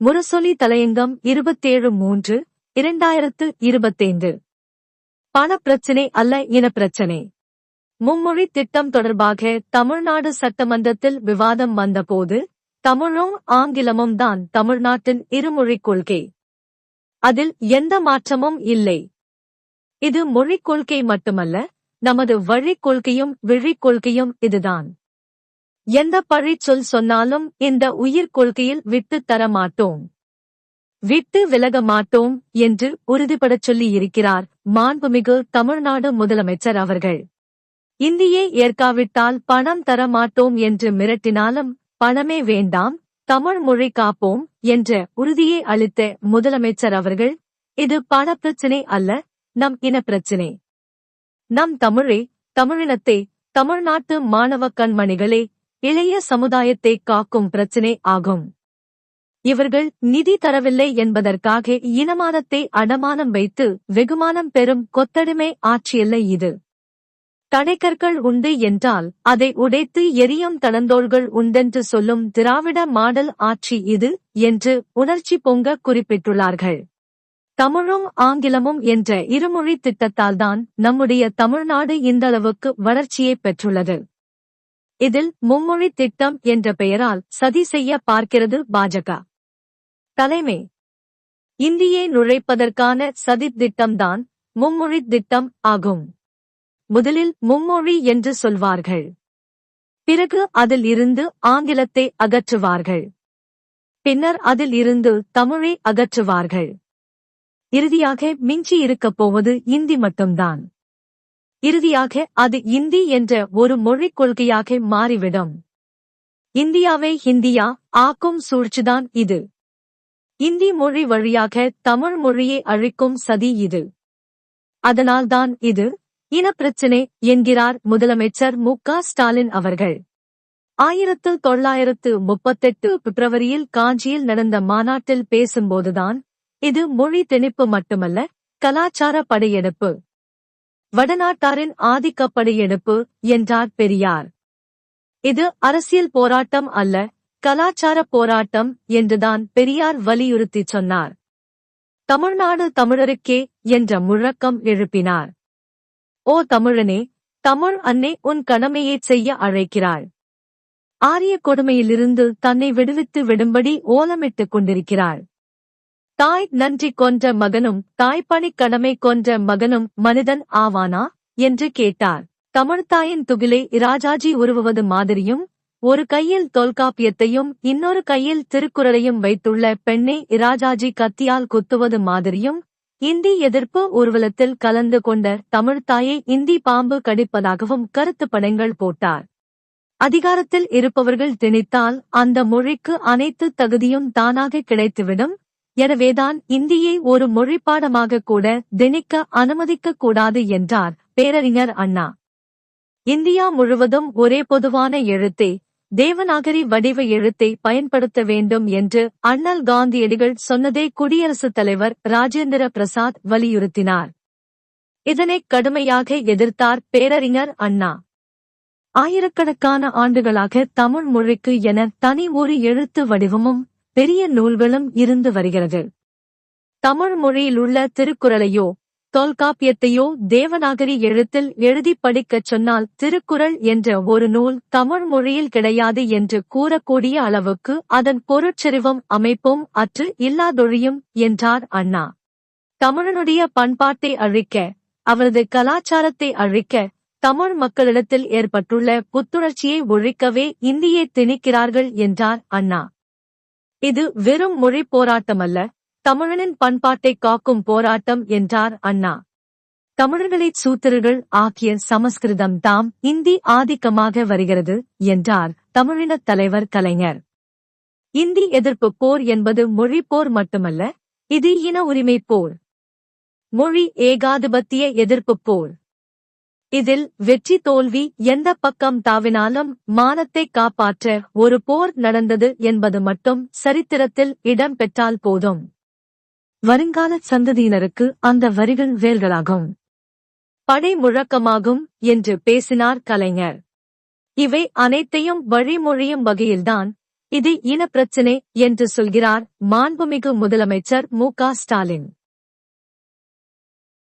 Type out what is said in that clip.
முரசொலி தலையங்கம் இருபத்தேழு மூன்று இரண்டாயிரத்து இருபத்தைந்து. பணப்பிரச்சினை அல்ல இனப்பிரச்சினை. மும்மொழி திட்டம் தொடர்பாக தமிழ்நாடு சட்டமன்றத்தில் விவாதம் வந்தபோது தமிழும் ஆங்கிலமும் தான் தமிழ்நாட்டின் இருமொழிக் கொள்கை. அதில் எந்த மாற்றமும் இல்லை. இது மொழிக் கொள்கை மட்டுமல்ல நமது வழிக் கொள்கையும் விழிக் கொள்கையும் இதுதான். எந்த பழிச் சொல் சொன்னாலும் இந்த உயிர் கொள்கையில் விட்டு தர மாட்டோம். விட்டு விலக மாட்டோம் என்று உறுதிபடச் சொல்லி இருக்கிறார் மாண்புமிகு தமிழ்நாடு முதலமைச்சர் அவர்கள். இந்தியை ஏற்காவிட்டால் பணம் தர மாட்டோம் என்று மிரட்டினாலும் பணமே வேண்டாம் தமிழ் மொழி காப்போம் என்ற உறுதியை அளித்த முதலமைச்சர் அவர்கள் இது பண பிரச்சினை அல்ல நம் இனப்பிரச்சினை நம் தமிழே தமிழினத்தை தமிழ்நாட்டு மாணவ கண்மணிகளே இளைய சமுதாயத்தை காக்கும் பிரச்சினை ஆகும். இவர்கள் நிதி தரவில்லை என்பதற்காக இனமானத்தை அடமானம் வைத்து வெகுமானம் பெறும் கொத்தடிமை ஆட்சியல்ல இது. தடைக்கற்கள் உண்டு என்றால் அதை உடைத்து எரியும் தளந்தோள்கள் உண்டென்று சொல்லும் திராவிட மாடல் ஆட்சி இது என்று உணர்ச்சி பொங்க குறிப்பிட்டுள்ளார்கள். தமிழும் ஆங்கிலமும் என்ற இருமொழி திட்டத்தால்தான் நம்முடைய தமிழ்நாடு இந்தளவுக்கு வளர்ச்சியை பெற்றுள்ளது. இதில் மும்மொழி திட்டம் என்ற பெயரால் சதி செய்ய பார்க்கிறது பாஜக. தலைமை. இந்தியை நுழைப்பதற்கான சதி திட்டம்தான் மும்மொழி திட்டம் ஆகும். முதலில் மும்மொழி என்று சொல்வார்கள். பிறகு அதில் இருந்து ஆங்கிலத்தை அகற்றுவார்கள். பின்னர் அதில் இருந்து தமிழை அகற்றுவார்கள். இறுதியாக மிஞ்சி இருக்கப் போவது இந்தி மட்டும்தான். இறுதியாக அது இந்தி என்ற ஒரு மொழிக் கொள்கையாக மாறிவிடும். இந்தியாவை ஹிந்தியா ஆக்கும் சூழ்ச்சிதான் இது. இந்தி மொழி வழியாக தமிழ் மொழியை அழிக்கும் சதி இது. அதனால்தான் இது இனப்பிரச்சினை என்கிறார் முதலமைச்சர் மு க ஸ்டாலின் அவர்கள். ஆயிரத்து தொள்ளாயிரத்து முப்பத்தெட்டு பிப்ரவரியில் காஞ்சியில் நடந்த மாநாட்டில் பேசும்போதுதான் இது மொழி திணிப்பு மட்டுமல்ல கலாச்சார படையெடுப்பு. வடநாட்டாரின் ஆதிக்க படையெடுப்பு என்றார் பெரியார். இது அரசியல் போராட்டம் அல்ல கலாச்சார போராட்டம் என்றுதான் பெரியார் வலியுறுத்தி சொன்னார். தமிழ்நாடு தமிழருக்கே என்ற முழக்கம் எழுப்பினார். ஓ தமிழனே தமிழ் அன்னை உன் கடமையைச் செய்ய அழைக்கிறாள். ஆரிய கொடுமையிலிருந்து தன்னை விடுவித்து விடும்படி ஓலமிட்டுக் கொண்டிருக்கிறாள். தாய் நன்றி கொன்ற மகனும் தாய்ப்பணிக் கடமை கொன்ற மகனும் மனிதன் ஆவானா? என்று கேட்டார். தமிழ்தாயின் துகிலை இராஜாஜி உருவுவது மாதிரியும் ஒரு கையில் தொல்காப்பியத்தையும் இன்னொரு கையில் திருக்குறளையும் வைத்துள்ள பெண்ணை இராஜாஜி கத்தியால் குத்துவது மாதிரியும் இந்தி எதிர்ப்பு ஊர்வலத்தில் கலந்து கொண்ட தமிழ்தாயை இந்தி பாம்பு கடிப்பதாகவும் கருத்து படங்கள் போட்டார். அதிகாரத்தில் இருப்பவர்கள் திணித்தால் அந்த மொழிக்கு அனைத்து தகுதியும் தானாக கிடைத்துவிடும் எனவேதான் இந்தியை ஒரு மொழிப்பாடமாக கூட திணிக்க அனுமதிக்க கூடாது என்றார் பேரறிஞர் அண்ணா. இந்தியா முழுவதும் ஒரே பொதுவான எழுத்தை தேவநாகரி வடிவ எழுத்தை பயன்படுத்த வேண்டும் என்று அண்ணல் காந்தியடிகள் சொன்னதை குடியரசுத் தலைவர் ராஜேந்திர பிரசாத் வலியுறுத்தினார். இதனை கடுமையாக எதிர்த்தார் பேரறிஞர் அண்ணா. ஆயிரக்கணக்கான ஆண்டுகளாக தமிழ் மொழிக்கு என தனி ஒரு எழுத்து வடிவமும் பெரிய நூல்களும் இருந்து வருகிறது. தமிழ் மொழியிலுள்ள திருக்குறளையோ தொல்காப்பியத்தையோ தேவநாகரி எழுத்தில் எழுதி படிக்கச் சொன்னால் திருக்குறள் என்ற ஒரு நூல் தமிழ் மொழியில் கிடையாது என்று கூறக்கூடிய அளவுக்கு அதன் பொருட்செறிவும் அமைப்பும் அற்று இல்லாதொழியும் என்றார் அண்ணா. தமிழனுடைய பண்பாட்டை அழிக்க அவரது கலாச்சாரத்தை அழிக்க தமிழ் மக்களிடத்தில் ஏற்பட்டுள்ள புத்துணர்ச்சியை ஒழிக்கவே இந்தியை திணிக்கிறார்கள் என்றார் அண்ணா. இது வெறும் மொழி போராட்டமல்ல தமிழனின் பண்பாட்டை காக்கும் போராட்டம் என்றார் அண்ணா. தமிழர்களை சூத்திரர்கள் ஆக்கிய சமஸ்கிருதம் தாம் இந்தி ஆதிக்கமாக வருகிறது என்றார் தமிழினத் தலைவர் கலைஞர். இந்தி எதிர்ப்பு போர் என்பது மொழி போர் மட்டுமல்ல இது இன உரிமை போர். மொழி ஏகாதிபத்திய எதிர்ப்பு போர். இதில் வெற்றி தோல்வி எந்த பக்கம் தாவினாலும் மானத்தை காப்பாற்ற ஒரு போர் நடந்தது என்பது மட்டும் சரித்திரத்தில் இடம் பெற்றால் போதும். வருங்கால சந்ததியினருக்கு அந்த வரிகள் வேல்களாகும் படை முழக்கமாகும் என்று பேசினார் கலைஞர். இவை அனைத்தையும் வழிமொழியும் வகையில்தான். இது இன பிரச்சினை என்று சொல்கிறார் மாண்புமிகு முதலமைச்சர் மு க ஸ்டாலின்.